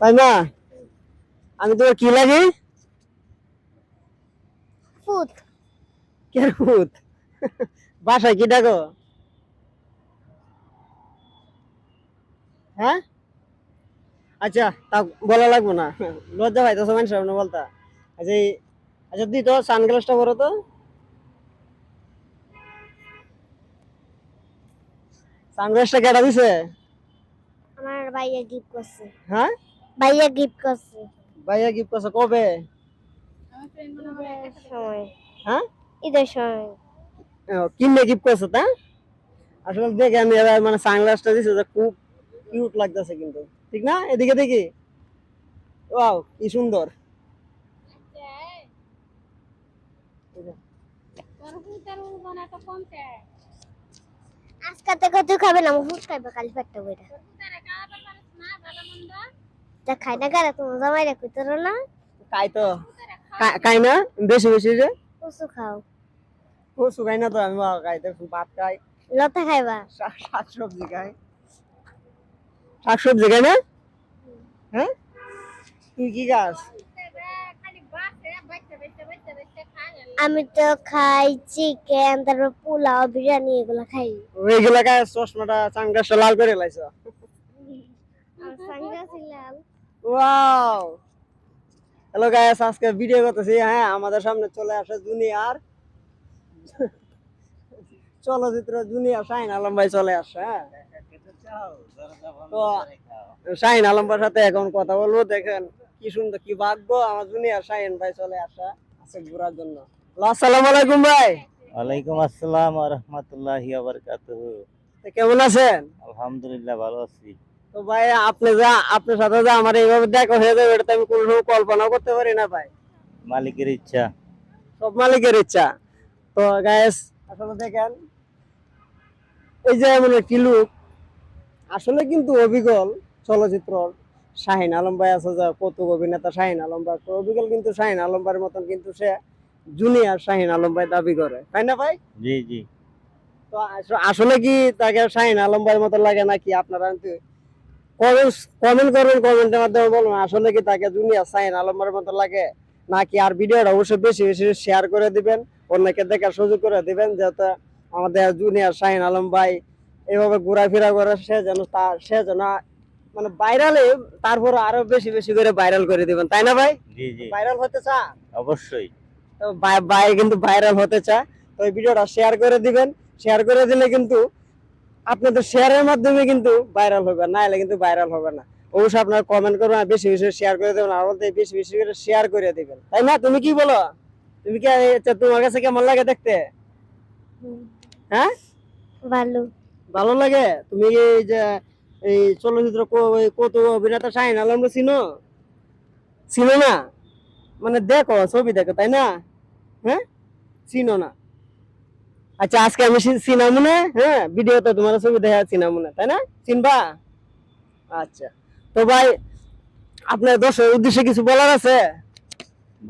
তাই না আমি তোমার কি লাগে? ফুট। কেন ভূত বাসায় কি ডাকো? হ্যাঁ? আচ্ছা তা বলা লাগবো না। লজ্জা ভাই তো মানুষ সামনে বলতা। আচ্ছা এই আচ্ছা দি তো সানগ্লাসটা বলো তো। সানগ্লাসটা কেটা দিছে? আমার ভাইয়া গিফট করছে। হ্যাঁ? ভাইয়া গিফট করছে। ভাইয়া গিফট করছে কবে? সময়। হ্যাঁ? ঈদের সময়। কিনে গিফট করছে তা? আসলে দেখে আমি এবার মানে সানগ্লাসটা দিছে যে খুব কিউট লাগতেছে কিন্তু। ঠিক না? এদিকে দেখি। ওয়াও কি সুন্দর। আজকে থেকে তুই খাবে না ফুট খাইবে কাল পেটটা বইটা। খাই না কারে? তোমার জামাই রেখে তোর না? খাই তো। খাই না? বেশি বেশি যে কচু খাও। ও শুকাই না তো আমি বাবা খাইতে ভাত খাই। লতা খাইবা? শাক সবজি খাই। শাক সবজি খাই না? হ্যাঁ? তুই কি আমি তো খাই চিকেন তারপর পোলাও বিরিয়ানি এগুলো খাই। ওইগুলা খায় চশমাটা সানগ্লাসটা লাল করে লাইছ। ওয়াও। হ্যালো গাইস আজকে ভিডিও করতেছি হ্যাঁ আমাদের সামনে চলে আসে জুনিয়র। চলচ্চিত্র জুনিয়র শাহিন আলম ভাই চলে আসছে হ্যাঁ। তো শাহিন আলম ভাইয়ের সাথে এখন কথা বলব দেখেন কি সুন্দর কি ভাগ্য আমার জুনিয়র শাহিন ভাই চলে আসা আছে ঘোরার জন্য। আসসালামু আলাইকুম ভাই। ওয়ালাইকুম আসসালাম রহমতুল্লাহি বারকাতুহু। তো কেমন আছেন? আলহামদুলিল্লাহ ভালো আছি। তো ভাই আপনি যা আপনার সাথে যা আমার এইভাবে দেখা হয়ে যাবে এটা আমি কোনো সময় কল্পনা করতে পারি না ভাই। মালিকের ইচ্ছা। সব মালিকের ইচ্ছা। তো গায়েস আসলে দেখেন এই যে এমন একটি লোক আসলে কিন্তু অবিকল চলচ্চিত্র শাহিন আলম ভাই আছে যে কৌতুক অভিনেতা শাহিন আলম ভাই তো অবিকল কিন্তু শাহিন আলম ভাইয়ের মতন কিন্তু সে জুনিয়র শাহিন আলম ভাই দাবি করে। তাই না ভাই? জি জি। তো আসলে কি তাকে শাহিন আলম ভাইয়ের মতো লাগে নাকি? আপনারা কমেন্ট কমেন্ট করবেন কমেন্টের মাধ্যমে বলুন আসলে কি তাকে জুনিয়র আলম মতো লাগে? নাকি আর ভিডিওটা অবশ্যই বেশি বেশি শেয়ার করে দিবেন অন্যকে দেখার সুযোগ করে দিবেন যাতে আমাদের জুনিয়র শাহিন আলম ভাই এভাবে ঘোরাফেরা করে সে যেন তার সে যেন মানে ভাইরালে তারপর আরও বেশি বেশি করে ভাইরাল করে দিবেন। তাই না ভাই? ভাইরাল হতে চা? অবশ্যই। তো ভাই কিন্তু ভাইরাল হতে চায় তো এই ভিডিওটা শেয়ার করে দিবেন। শেয়ার করে দিলে কিন্তু আপনাদের শেয়ারের মাধ্যমে কিন্তু ভাইরাল হবে না হলে কিন্তু ভাইরাল হবে না। অবশ্যই আপনারা কমেন্ট করবেন আর বেশি বেশি শেয়ার করে দেবেন আর বলতে বেশি বেশি করে শেয়ার করে দিবেন। তাই না? তুমি কি বলো? তুমি কি তোমার কাছে কেমন লাগে দেখতে? হ্যাঁ? ভালো। ভালো লাগে? তুমি এই যে এই চলচ্চিত্র কত অভিনেতা? শাহিন আলম চিনো? চিনো না? মানে দেখো ছবি দেখো তাই না? হ্যাঁ? চিনো না। আচ্ছা আজকে আমি চিনাম মনে হ্যাঁ ভিডিওতে তোমার ছবি দেখা চিনাম মনে তাই না? চিনবা? আচ্ছা। তো ভাই আপনার দর্শকের উদ্দেশ্যে কিছু বলার আছে?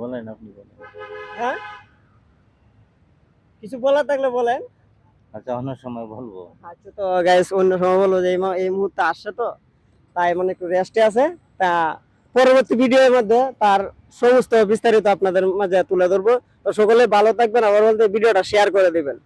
বলেন আপনি বলেন। হ্যাঁ? কিছু বলার থাকলে বলেন। আচ্ছা অন্য সময় বলব। আচ্ছা তো গাইস অন্য সময় বলব যে এই এই মুহূর্তে আসছে তো তাই মানে একটু রেস্টে আছে। তা পরবর্তী ভিডিওর মধ্যে তার সমস্ত বিস্তারিত আপনাদের মাঝে তুলে ধরবো। তো সকলে ভালো থাকবেন আবার বলতে ভিডিওটা শেয়ার করে দিবেন।